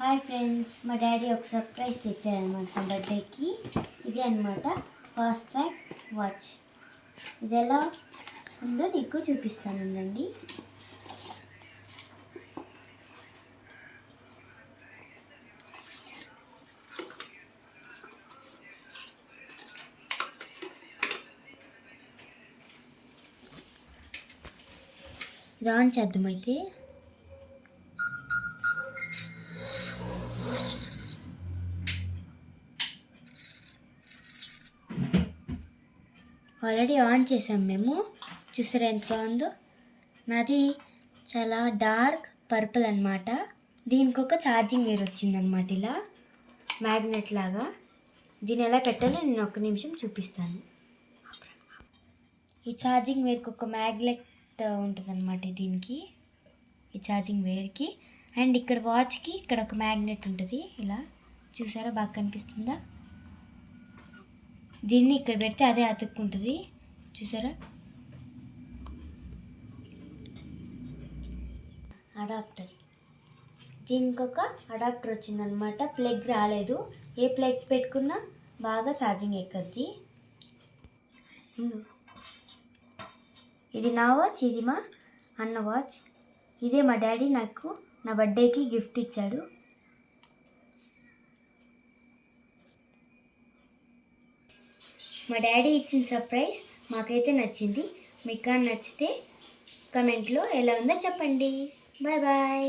Hi friends మా daddy ఒక surprise తెచ్చారనమాట బర్త్డేకి. ఇది అనమాట ఫాస్ట్ ట్రాక్ వాచ్. ఇది ఎలా ఉందో నీకు చూపిస్తాను ఉండండి. ఇది ఆన్ ఆల్రెడీ ఆన్ చేసాం మేము. చూసారా ఎంత బాగుందో? నాది చాలా డార్క్ పర్పుల్ అనమాట దీనికి ఒక ఛార్జింగ్ వేరు వచ్చిందనమాట ఇలా. మ్యాగ్నెట్ లాగా. దీన్ని ఎలా పెట్టాలో నేను ఒక్క నిమిషం చూపిస్తాను. ఈ ఛార్జింగ్ వేర్కి ఒక మ్యాగ్నెట్ ఉంటుంది అనమాట దీనికి. ఈ ఛార్జింగ్ వేర్కి అండ్ ఇక్కడ వాచ్కి ఇక్కడ ఒక మ్యాగ్నెట్ ఉంటుంది. ఇలా. చూసారా? బాగా కనిపిస్తుందా? దీన్ని ఇక్కడ పెడితే అదే అతుక్కుంటుంది. చూసారా? అడాప్టర్ దీనికి ఒక అడాప్టర్ వచ్చిందనమాట ప్లగ్ రాలేదు. ఏ ప్లగ్ పెట్టుకున్నా బాగా ఛార్జింగ్ ఎక్కద్ది. ఇది నా వాచ్ ఇది మా అన్న వాచ్ ఇదే మా డాడీ నాకు నా బర్త్డేకి గిఫ్ట్ ఇచ్చాడు. మా డాడీ ఇచ్చిన సర్ప్రైజ్ మాకైతే నచ్చింది. మీకు కానీ నచ్చితే కమెంట్లో ఎలా ఉందో చెప్పండి. Bye bye.